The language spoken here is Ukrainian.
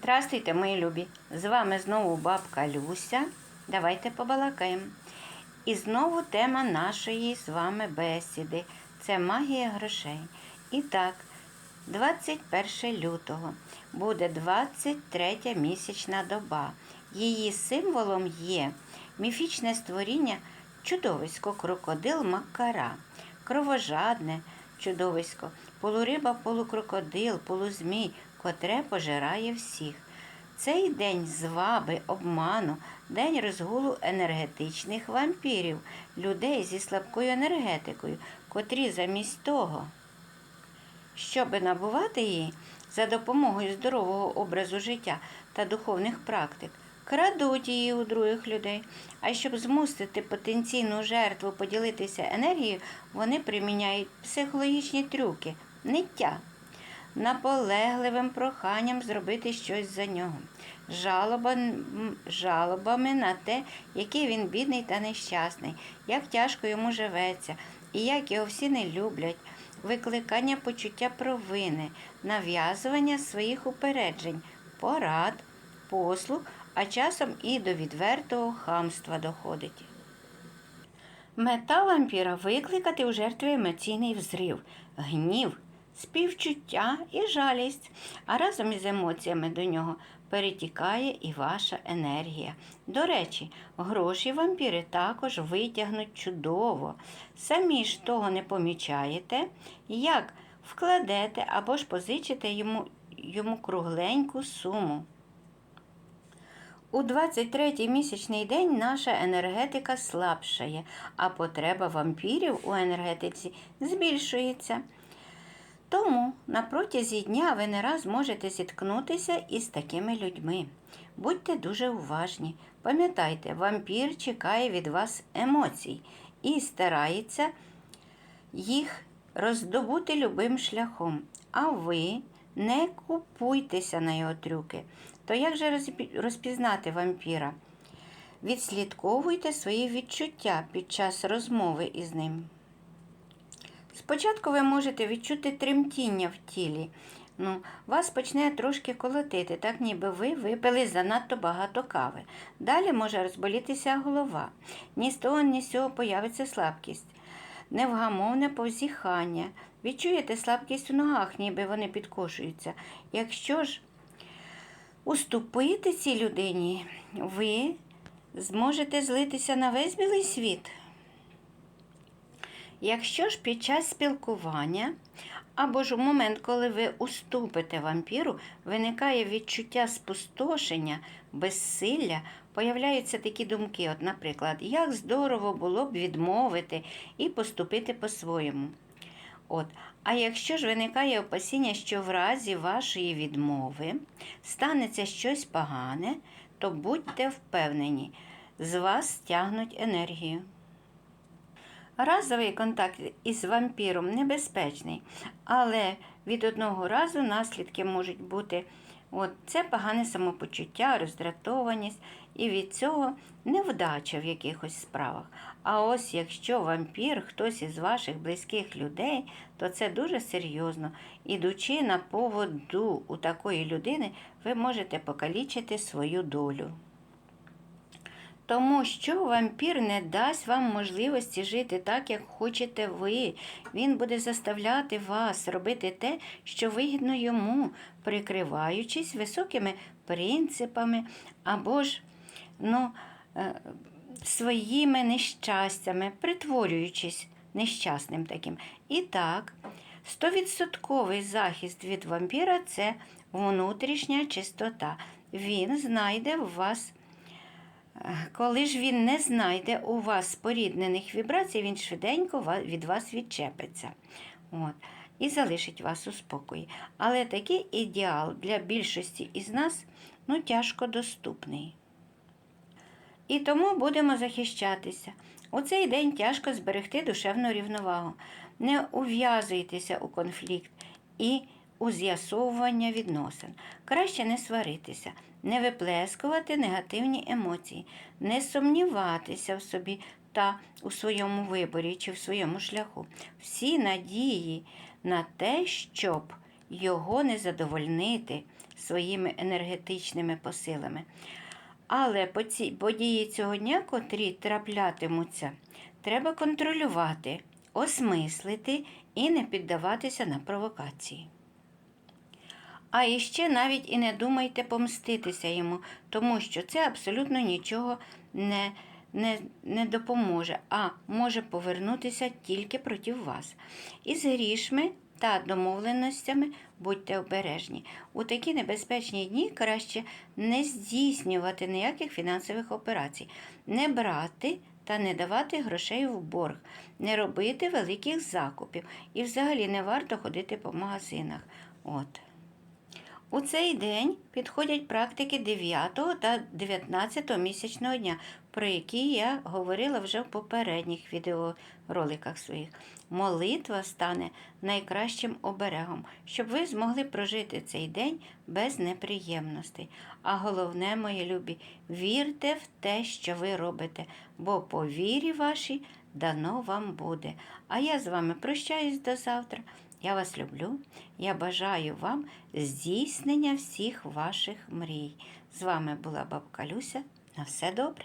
Здравствуйте, мої любі! З вами знову бабка Люся. Давайте побалакаємо. І знову тема нашої з вами бесіди це магія грошей. І так, 21 лютого буде 23 місячна доба. Її символом є міфічне створіння чудовисько крокодил Макара, кровожадне чудовисько, полуриба, полукрокодил, полузмій, котре пожирає всіх. Цей день зваби, обману, день розгулу енергетичних вампірів, людей зі слабкою енергетикою, котрі замість того, щоб набувати її за допомогою здорового образу життя та духовних практик, крадуть її у других людей. А щоб змусити потенційну жертву поділитися енергією, вони приміняють психологічні трюки, ниття, наполегливим проханням зробити щось за нього, жалоба, жалобами на те, який він бідний та нещасний, як тяжко йому живеться, і як його всі не люблять, викликання почуття провини, нав'язування своїх упереджень, порад, послуг, а часом і до відвертого хамства доходить. Мета вампіра викликати у жертві емоційний взрив, гнів, співчуття і жалість, а разом із емоціями до нього перетікає і ваша енергія. До речі, гроші вампіри також витягнуть чудово. Самі ж того не помічаєте, як вкладете або ж позичите йому, йому кругленьку суму. У 23-й місячний день наша енергетика слабшає, а потреба вампірів у енергетиці збільшується. Тому на протязі дня ви не раз можете зіткнутися із такими людьми. Будьте дуже уважні. Пам'ятайте, вампір чекає від вас емоцій і старається їх роздобути любим шляхом. А ви не купуйтеся на його трюки. То як же розпізнати вампіра? Відслідковуйте свої відчуття під час розмови із ним. Спочатку ви можете відчути тремтіння в тілі. Ну, вас почне трошки колотити, так ніби ви випили занадто багато кави. Далі може розболітися голова. Ні з того, ні з цього появиться слабкість, невгамовне повзіхання. Відчуєте слабкість у ногах, ніби вони підкошуються. Якщо ж уступити цій людині, ви зможете злитися на весь білий світ. Якщо ж під час спілкування або ж у момент, коли ви уступите вампіру, виникає відчуття спустошення, безсилля, появляються такі думки, от, наприклад, як здорово було б відмовити і поступити по-своєму. От. А якщо ж виникає опасіння, що в разі вашої відмови станеться щось погане, то будьте впевнені, з вас стягнуть енергію. Разовий контакт із вампіром небезпечний, але від одного разу наслідки можуть бути от, це погане самопочуття, роздратованість, і від цього невдача в якихось справах. А ось якщо вампір хтось із ваших близьких людей, то це дуже серйозно. Ідучи на поводу у такої людини, ви можете покалічити свою долю. Тому що вампір не дасть вам можливості жити так, як хочете ви. Він буде заставляти вас робити те, що вигідно йому, прикриваючись високими принципами або ж ну, е, своїми нещастями, притворюючись нещасним таким. І так, стовідсотковий захист від вампіра це внутрішня чистота. Він знайде в вас. Коли ж він не знайде у вас споріднених вібрацій, він швиденько від вас відчепиться. От. І залишить вас у спокої. Але такий ідеал для більшості із нас ну, тяжко доступний. І тому будемо захищатися. У цей день тяжко зберегти душевну рівновагу. Не ув'язуйтеся у конфлікт і у з'ясовування відносин. Краще не сваритися, не виплескувати негативні емоції, не сумніватися в собі та у своєму виборі чи в своєму шляху. Всі надії на те, щоб його не задовольнити, своїми енергетичними посилами. Але події цього дня, котрі траплятимуться, треба контролювати, осмислити і не піддаватися на провокації. А іще навіть і не думайте помститися йому, тому що це абсолютно нічого не, не, не допоможе, а може повернутися тільки проти вас. Із грішми та домовленостями будьте обережні. У такі небезпечні дні краще не здійснювати ніяких фінансових операцій, не брати та не давати грошей в борг, не робити великих закупів і взагалі не варто ходити по магазинах. От. У цей день підходять практики 9 та 19 місячного дня, про які я говорила вже в попередніх відеороликах своїх. Молитва стане найкращим оберегом, щоб ви змогли прожити цей день без неприємностей. А головне, мої любі, вірте в те, що ви робите, бо по вірі вашій дано вам буде. А я з вами прощаюсь до завтра. Я вас люблю. Я бажаю вам здійснення всіх ваших мрій. З вами була бабка Люся. На все добре.